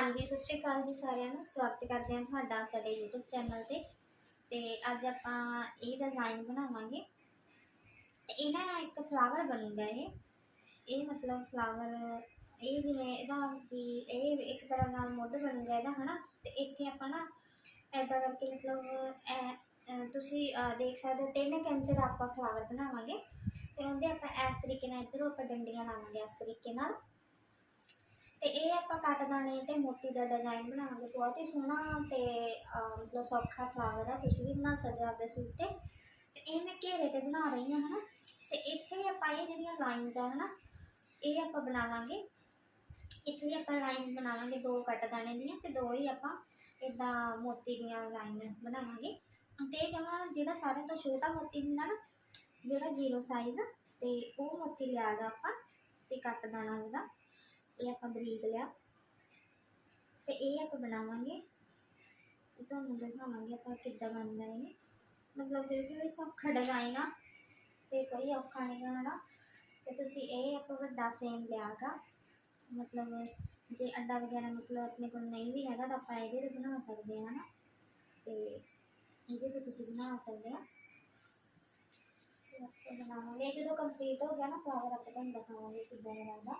ਹਾਂਜੀ, ਸਤਿ ਸ਼੍ਰੀ ਅਕਾਲ ਜੀ ਸਾਰਿਆਂ ਨੂੰ। ਸਵਾਗਤ ਕਰਦੇ ਹਾਂ ਤੁਹਾਡਾ ਸਾਡੇ YouTube ਚੈਨਲ ਤੇ। ਤੇ ਅੱਜ ਆਪਾਂ ਇਹ ਡਿਜ਼ਾਈਨ ਬਣਾਵਾਂਗੇ। ਤੇ ਇਹ ਨਾ ਇੱਕ ਫਲਾਵਰ ਬਣੂਗਾ ਇਹ। ਇਹ ਮਤਲਬ ਫਲਾਵਰ ਇਹ ਜਿਵੇਂ ਇਹਦਾ ਵੀ ਇਹ ਇੱਕ ਤਰ੍ਹਾਂ ਨਾਲ ਮੁੱਢ ਬਣੂਗਾ ਇਹਦਾ, ਹਨਾ? ਤੇ ਇੱਥੇ ਆਪਾਂ ਨਾ ਐਦਾਂ ਕਰਕੇ ਮਤਲਬ ਤੁਸੀਂ ਦੇਖ ਸਕਦੇ ਹੋ, ਤਿੰਨ ਕੁ ਇੰਚ ਦਾ ਆਪਾਂ ਫਲਾਵਰ ਬਣਾਵਾਂਗੇ। ਤੇ ਉਹਦੇ ਆਪਾਂ ਇਸ ਤਰੀਕੇ ਨਾਲ ਇੱਧਰੋਂ ਆਪਾਂ ਡੰਡੀਆਂ ਲਾਵਾਂਗੇ ਇਸ ਤਰੀਕੇ ਨਾਲ। ਤੇ ਇਹ ਆਪਾਂ ਕੱਟ ਦਾਣੇ ਤੇ ਮੋਤੀ ਦਾ ਡਿਜ਼ਾਈਨ ਬਣਾਵਾਂਗੇ ਬਹੁਤ ਹੀ ਸੋਹਣਾ ਤੇ ਅਹ, ਮਤਲਬ ਸੌਖਾ ਫਲਾਵਰ ਆ। ਤੁਸੀਂ ਵੀ ਬਣਾ ਸਕਦੇ ਹੋ ਆਪਦੇ ਸੂਟ ਤੇ। ਤੇ ਇਹ ਮੈਂ ਘੇਰੇ ਤੇ ਬਣਾ ਰਹੀ ਹਾਂ ਹਨਾ? ਤੇ ਇੱਥੇ ਵੀ ਆਪਾਂ ਇਹ ਜਿਹੜੀਆਂ ਲਾਈਨਸ ਆ ਹਨਾ? ਇਹ ਆਪਾਂ ਬਣਾਵਾਂਗੇ। ਇੱਥੇ ਵੀ ਆਪਾਂ ਲਾਈਨ ਬਣਾਵਾਂਗੇ ਦੋ ਕੱਟ ਦਾਣੇ ਦੀਆਂ ਤੇ ਦੋ ਹੀ ਆਪਾਂ ਇਦਾਂ ਮੋਤੀ ਦੀਆਂ ਲਾਈਨ ਬਣਾਵਾਂਗੇ। ਤੇ ਇਹ ਜਮਾ ਜਿਹੜਾ ਸਾਰਿਆਂ ਤੋਂ ਛੋਟਾ ਮੋਤੀ ਹੁੰਦਾ ਨਾ ਜਿਹੜਾ ਜ਼ੀਰੋ ਸਾਈਜ਼ ਤੇ ਉਹ ਮੋਤੀ ਲਿਆਗਾ ਆਪਾਂ ਤੇ ਕੱਟ ਦਾਣਾ ਜਿਹੜਾ ਇਹ ਆਪਾਂ ਬਰੀਕ ਲਿਆ। ਤੇ ਇਹ ਆਪਾਂ ਬਣਾਵਾਂਗੇ। ਤੁਹਾਨੂੰ ਦਿਖਾਵਾਂਗੇ ਆਪਾਂ ਕਿੱਦਾਂ ਬਣਦਾ ਇਹ। ਮਤਲਬ ਬਿਲਕੁਲ ਹੀ ਸੌਖਾ ਡਿਜ਼ਾਈਨ ਆ। ਤੇ ਕੋਈ ਔਖਾ ਨਹੀਂ ਬਣਾਉਣਾ ਤੇ ਤੁਸੀਂ ਇਹ ਆਪਾਂ ਵੱਡਾ ਫਰੇਮ ਲਿਆਗਾ। ਮਤਲਬ ਜੇ ਅੱਡਾ ਵਗੈਰਾ ਮਤਲਬ ਆਪਣੇ ਕੋਲ ਨਹੀਂ ਵੀ ਹੈਗਾ ਤਾਂ ਆਪਾਂ ਇਹਦੇ ਤੇ ਬਣਾ ਸਕਦੇ ਹਾਂ ਨਾ ਤੇ ਇਹਦੇ ਤੇ ਤੁਸੀਂ ਬਣਾ ਸਕਦੇ ਆ। ਤੇ ਆਪਾਂ ਬਣਾਵਾਂਗੇ। ਇਹ ਜਦੋਂ ਕੰਪਲੀਟ ਹੋ ਗਿਆ ਨਾ ਫਲਾਵਰ ਆਪਾਂ ਤੁਹਾਨੂੰ ਦਿਖਾਵਾਂਗੇ ਕਿੱਦਾਂ ਦਾ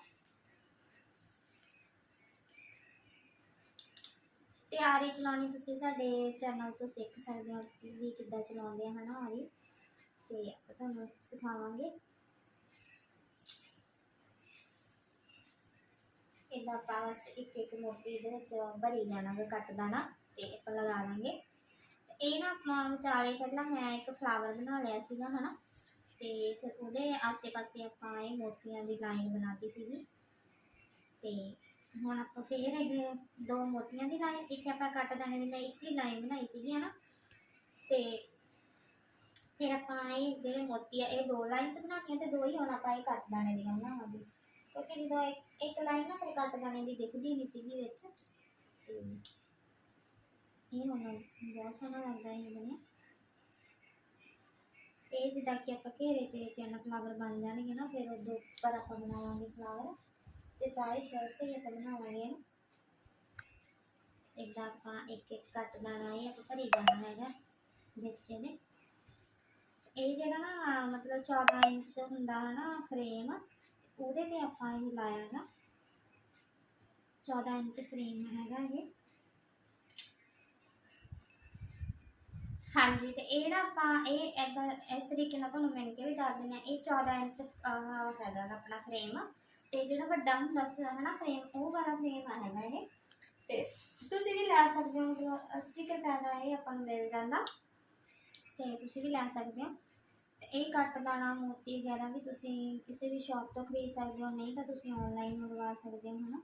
ਤੇ ਆਰੀ ਚਲਾਉਣੀ ਤੁਸੀਂ ਸਾਡੇ ਚੈਨਲ ਤੋਂ ਸਿੱਖ ਸਕਦੇ ਹੋ, ਵੀ ਕਿੱਦਾਂ ਚਲਾਉਂਦੇ ਆ, ਹਨਾ ਆਰੀ? ਤੇ ਆਪਾਂ ਤੁਹਾਨੂੰ ਸਿਖਾਵਾਂਗੇ। ਇਹਦਾ ਆਪਾਂ ਬਸ ਇੱਕ ਇੱਕ ਮੋਤੀ ਦੇ ਵਿੱਚ ਭਰੀ ਜਾਣਾਗਾ ਕੱਟ ਦਾਣਾ ਤੇ ਆਪਾਂ ਲਗਾ ਲਾਂਗੇ। ਇਹ ਨਾ ਆਪਾਂ ਵਿਚਾਲੇ ਪਹਿਲਾਂ ਮੈਂ ਇੱਕ ਫਲਾਵਰ ਬਣਾ ਲਿਆ ਸੀਗਾ, ਹਨਾ? ਤੇ ਫਿਰ ਉਹਦੇ ਆਸੇ-ਪਾਸੇ ਆਪਾਂ ਇਹ ਮੋਤੀਆਂ ਦੀ ਲਾਈਨ ਬਣਾਤੀ ਸੀਗੀ। ਤੇ ਹੁਣ ਆਪਾਂ ਫੇਰ ਇਹ ਦੋ ਮੋਤੀਆਂ ਦੀ ਲਾਈਨ ਇੱਕ ਆਪਾਂ ਕੱਟ ਦਾਣੇ ਦੀ ਮੈਂ ਇੱਕ ਹੀ ਲਾਈਨ ਬਣਾਈ ਸੀਗੀ, ਹਨਾ? ਤੇ ਫਿਰ ਆਪਾਂ ਇਹ ਜਿਹੜੇ ਮੋਤੀ ਆ, ਇਹ ਦੋ ਲਾਈਨਸ ਬਣਾਉਣੀਆਂ ਤੇ ਦੋ ਹੀ ਹੁਣ ਆਪਾਂ ਇਹ ਕੱਟ ਦਾਣੇ ਦੀਆਂ ਬਣਾਵਾਂਗੇ ਕਿਉਂਕਿ ਜਦੋਂ ਇੱਕ ਇੱਕ ਲਾਈਨ ਨਾ ਫਿਰ ਕੱਟ ਦਾਣੇ ਦੀ ਦਿਖਦੀ ਨਹੀਂ ਸੀਗੀ ਵਿੱਚ। ਤੇ ਇਹ ਹੁਣ ਬਹੁਤ ਸੋਹਣਾ ਲੱਗਦਾ ਇਹ ਬਣਿਆ। ਤੇ ਜਿੱਦਾਂ ਕਿ ਆਪਾਂ ਘੇਰੇ ਤੇ ਤਿੰਨ ਫਲਾਵਰ ਬਣ ਜਾਣਗੇ ਨਾ, ਫਿਰ ਉਦੋਂ ਉੱਪਰ ਆਪਾਂ ਬਣਾਵਾਂਗੇ ਫਲਾਵਰ ਤੇ ਸਾਰੇ ਸ਼ਰਟ ਤੇ ਆਪਾਂ ਬਣਾਵਾਂਗੇ ਇਹਨੂੰ ਇਦਾਂ ਆਪਾਂ ਇੱਕ ਇੱਕ ਕੱਟ ਦਾਣਾ ਇਹ, ਆਪਾਂ ਭਰੀ ਜਾਣਾ ਹੈਗਾ ਵਿੱਚ ਇਹਦੇ। ਇਹ ਜਿਹੜਾ ਨਾ, ਮਤਲਬ 14 ਇੰਚ ਹੁੰਦਾ ਹੈ ਨਾ ਫਰੇਮ ਉਹਦੇ ਤੇ ਆਪਾਂ ਇਹ ਲਾਇਆ ਹੈਗਾ। 14 ਇੰਚ ਫਰੇਮ ਹੈਗਾ ਇਹ। ਹਾਂਜੀ, ਤੇ ਇਹ ਨਾ ਆਪਾਂ ਇਹ ਏਦਾਂ, ਇਸ ਤਰੀਕੇ ਨਾਲ ਤੁਹਾਨੂੰ ਮਿਲ ਕੇ ਵੀ ਦੱਸ ਦਿੰਦੇ ਹਾਂ। ਇਹ 14 ਇੰਚ ਹੈਗਾ ਆਪਣਾ ਫਰੇਮ ਤੇ ਜਿਹੜਾ ਵੱਡਾ ਹੁੰਦਾ ਸੀ, ਹਨਾ ਫਰੇਮ ਉਹ ਵਾਲਾ ਫਰੇਮ ਆ ਹੈਗਾ ਇਹ। ਤੇ ਤੁਸੀਂ ਵੀ ਲੈ ਸਕਦੇ ਹੋ ਮਤਲਬ 80 ਕੁ ਰੁਪਏ ਦਾ ਇਹ ਆਪਾਂ ਨੂੰ ਮਿਲ ਜਾਂਦਾ। ਤੇ ਤੁਸੀਂ ਵੀ ਲੈ ਸਕਦੇ ਹੋ। ਤੇ ਇਹ ਕੱਟ ਦਾਣਾ, ਮੋਤੀ ਵਗੈਰਾ ਵੀ ਤੁਸੀਂ ਕਿਸੇ ਵੀ ਸ਼ਾਪ ਤੋਂ ਖਰੀਦ ਸਕਦੇ ਹੋ, ਨਹੀਂ ਤਾਂ ਤੁਸੀਂ ਆਨਲਾਈਨ ਮੰਗਵਾ ਸਕਦੇ ਹੋ, ਹਨਾ।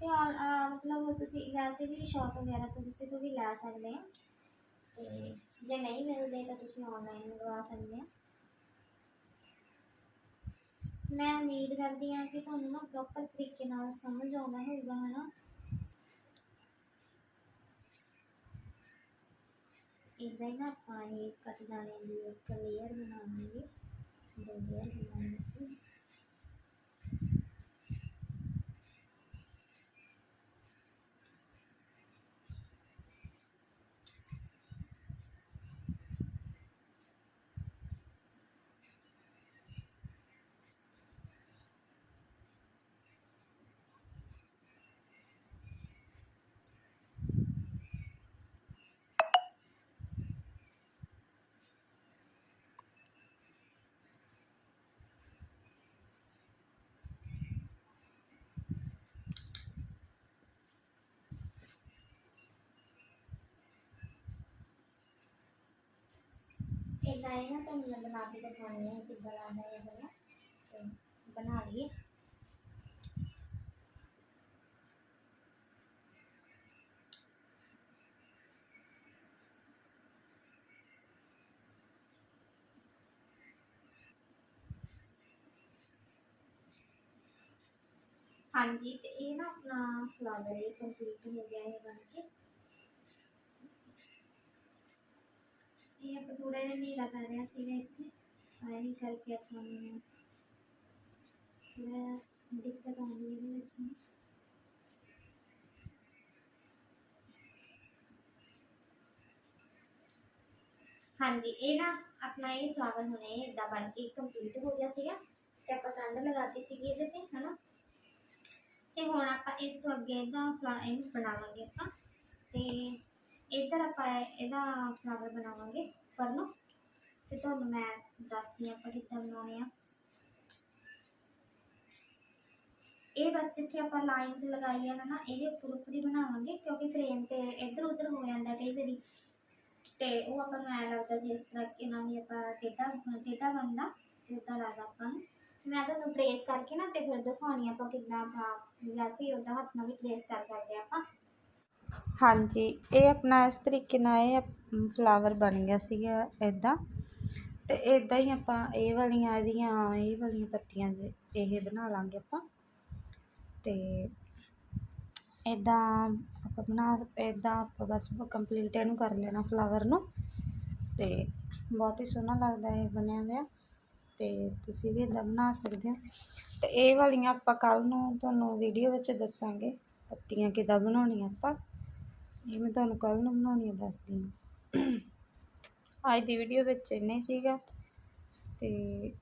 ਤੇ ਔਨ- ਮਤਲਬ ਤੁਸੀਂ ਵੈਸੇ ਵੀ ਸ਼ਾਪ ਵਗੈਰਾ ਤੋਂ ਕਿਸੇ ਤੋਂ ਵੀ ਲੈ ਸਕਦੇ ਹੋ। ਤੇ ਜੇ ਨਹੀਂ ਮਿਲਦੇ ਤਾਂ ਤੁਸੀਂ ਆਨਲਾਈਨ ਮੰਗਵਾ ਸਕਦੇ ਹੋ। ਮੈਂ ਉਮੀਦ ਕਰਦੀ ਹਾਂ ਕਿ ਤੁਹਾਨੂੰ ਨਾ ਪ੍ਰੋਪਰ ਤਰੀਕੇ ਨਾਲ ਸਮਝ ਆਉਂਦਾ ਹੋਊਗਾ, ਹਨਾ? ਇਦਾਂ ਹੀ ਨਾ ਆਪਾਂ ਇਹ ਕੱਟ ਦਾਣੇ ਦੀ ਇੱਕ ਲੇਅਰ ਬਣਾਵਾਂਗੇ, ਦੋ ਲੇਅਰ ਬਣਾਵਾਂਗੇ ਇਦਾਂ ਹੀ ਨਾ ਤੁਹਾਨੂੰ ਮੈਂ ਬਣਾ ਕੇ ਦਿਖਾਉਂਦੀ ਹਾਂ ਕਿੱਦਾਂ ਲੱਗਦਾ ਇਹ ਵਾਲਾ ਤੇ ਬਣਾ ਲਈਏ ਹਾਂਜੀ ਤੇ ਇਹ ਨਾ ਆਪਣਾ ਫਲਾਵਰ ਇਹ ਕੰਪਲੀਟ ਹੋ ਗਿਆ ਹੈ ਬਣ ਕੇ ਨਹੀਂ, ਆਪਾਂ ਥੋੜਾ ਜਿਹਾ ਨੀਲਾ ਕਰ ਰਿਹਾ ਸੀਗਾ ਇੱਥੇ। ਆਇਰਿੰਗ ਕਰਕੇ ਆਪਾਂ ਨੂੰ ਥੋੜਾ ਦਿੱਕਤ ਆਉਂਦੀ ਹੈ ਇਹਦੇ ਵਿੱਚ ਹਾਂਜੀ, ਇਹ ਨਾ ਆਪਣਾ ਇਹ ਫਲਾਵਰ ਹੁਣੇ ਇਦਾਂ ਬਣ ਕੇ ਕੰਪਲੀਟ ਹੋ ਗਿਆ ਸੀਗਾ ਤੇ ਆਪਾਂ ਕੰਧ ਲਗਾਤੀ ਸੀਗੀ ਇਹਦੇ ਤੇ, ਹਨਾ? ਤੇ ਹੁਣ ਆਪਾਂ ਇਸ ਤੋਂ ਅੱਗੇ ਇਹਦਾ ਇਹਨੂੰ ਬਣਾਵਾਂਗੇ ਆਪਾਂ। ਤੇ ਇਧਰ ਆਪਾਂ ਇਹਦਾ ਫਲਾਵਰ ਬਣਾਵਾਂਗੇ। ਪਰ ਨੂੰ, ਤੇ ਤੁਹਾਨੂੰ ਮੈਂ ਦੱਸਦੀ ਹਾਂ ਆਪਾਂ ਕਿੱਦਾਂ ਬਣਾਉਣੇ ਆ। ਇਹ ਬਸ ਜਿੱਥੇ ਆਪਾਂ ਲਾਈਨਸ ਲਗਾਈਆਂ ਨੇ, ਨਾ ਇਹਦੇ ਉੱਪਰ ਉੱਪਰ ਹੀ ਬਣਾਵਾਂਗੇ, ਕਿਉਂਕਿ ਫਰੇਮ ਤੇ ਇੱਧਰ ਉੱਧਰ ਹੋ ਜਾਂਦਾ ਕਈ ਵਾਰੀ। ਤੇ ਉਹ ਆਪਾਂ ਨੂੰ ਐਂ ਲੱਗਦਾ ਜਿਸ ਤਰ੍ਹਾਂ ਕਿ ਨਾਲ ਹੀ ਆਪਾਂ ਟੇਢਾ ਟੇਢਾ ਬਣਦਾ, ਤੇ ਉਦਾਂ ਲੱਗਦਾ ਆਪਾਂ ਨੂੰ। ਮੈਂ ਤੁਹਾਨੂੰ ਟ੍ਰੇਸ ਕਰਕੇ ਨਾ, ਤੇ ਫਿਰ ਦਿਖਾਉਣੀ ਆਪਾਂ ਕਿੱਦਾਂ ਆਪਾਂ, ਵੈਸੇ ਹੀ ਉਦਾਂ ਹੱਥ ਨਾਲ ਵੀ ਟ੍ਰੇਸ ਕਰ ਸਕਦੇ ਆਪਾਂ। ਹਾਂਜੀ, ਇਹ ਆਪਣਾ ਇਸ ਤਰੀਕੇ ਨਾਲ ਇਹ ਫਲਾਵਰ ਬਣ ਗਿਆ ਸੀਗਾ ਇੱਦਾਂ ਅਤੇ ਇੱਦਾਂ ਹੀ ਆਪਾਂ ਇਹ ਵਾਲੀਆਂ ਇਹਦੀਆਂ, ਇਹ ਵਾਲੀਆਂ ਪੱਤੀਆਂ ਜੇ ਇਹ ਬਣਾ ਲਾਂਗੇ ਆਪਾਂ। ਅਤੇ ਇੱਦਾਂ ਆਪਾਂ ਬਣਾ ਇੱਦਾਂ ਆਪਾਂ ਬਸ ਕੰਪਲੀਟ ਇਹਨੂੰ ਕਰ ਲੈਣਾ ਫਲਾਵਰ ਨੂੰ। ਅਤੇ ਬਹੁਤ ਹੀ ਸੋਹਣਾ ਲੱਗਦਾ ਇਹ ਬਣਿਆ ਹੋਇਆ। ਅਤੇ ਤੁਸੀਂ ਵੀ ਇੱਦਾਂ ਬਣਾ ਸਕਦੇ ਹੋ। ਅਤੇ ਇਹ ਵਾਲੀਆਂ ਆਪਾਂ ਕੱਲ ਨੂੰ ਤੁਹਾਨੂੰ ਵੀਡੀਓ ਵਿੱਚ ਦੱਸਾਂਗੇ, ਪੱਤੀਆਂ ਕਿੱਦਾਂ ਬਣਾਉਣੀਆਂ ਆਪਾਂ। ਇਹ ਮੈਂ ਤੁਹਾਨੂੰ ਕੱਲ ਨੂੰ ਬਣਾਉਣੀਆਂ ਦੱਸਦੀ ਹਾਂ। ਅੱਜ ਦੀ ਵੀਡੀਓ ਵਿੱਚ ਇੰਨਾ ਹੀ ਸੀਗਾ ਤੇ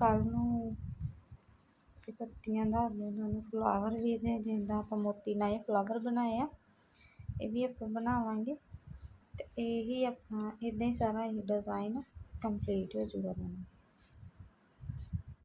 ਕੱਲ ਨੂੰ ਪੱਤੀਆਂ ਦਾ ਤੁਹਾਨੂੰ ਫਲਾਵਰ ਵੀ ਇਹਦੇ ਜਿੱਦਾਂ ਆਪਾਂ ਮੋਤੀ ਨਾਲ ਇਹ ਫਲਾਵਰ ਬਣਾਏ ਆ, ਇਹ ਵੀ ਆਪਾਂ ਬਣਾਵਾਂਗੇ ਤੇ ਇਹੀ ਆਪਾਂ ਇਦਾਂ ਹੀ ਸਾਰਾ ਇਹ ਡਿਜ਼ਾਈਨ ਕੰਪਲੀਟ ਹੋ ਜੂਗਾ ਮੈਨੂੰ